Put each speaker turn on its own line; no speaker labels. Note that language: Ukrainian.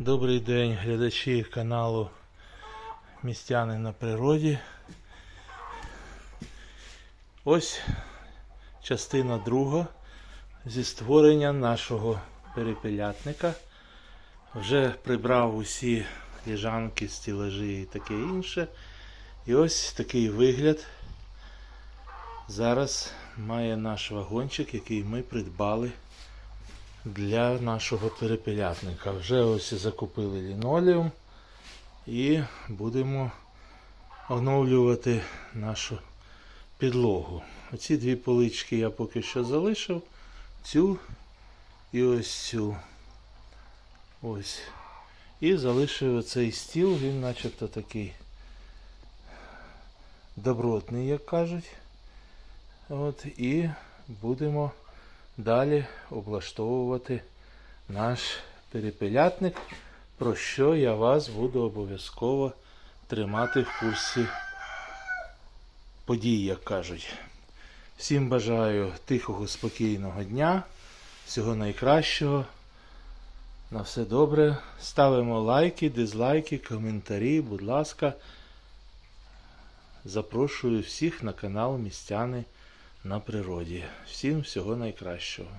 Добрий день, глядачі каналу Містяни на природі. Ось частина друга зі створення нашого перепелятника. Вже прибрав усі ліжанки, стілажі і таке інше. І ось такий вигляд зараз має наш вагончик, який ми придбали для нашого перепелятника. Вже ось закупили лінолеум і будемо оновлювати нашу підлогу. Оці дві полички я поки що залишив. Цю і ось цю. Ось. І залишив оцей стіл, він начебто такий добротний, як кажуть. От, і будемо далі облаштовувати наш перепелятник, про що я вас буду обов'язково тримати в курсі подій, як кажуть. Всім бажаю тихого, спокійного дня, всього найкращого. На все добре. Ставимо лайки, дизлайки, коментарі, будь ласка. Запрошую всіх на канал Містяни на природі. Всім всього найкращого.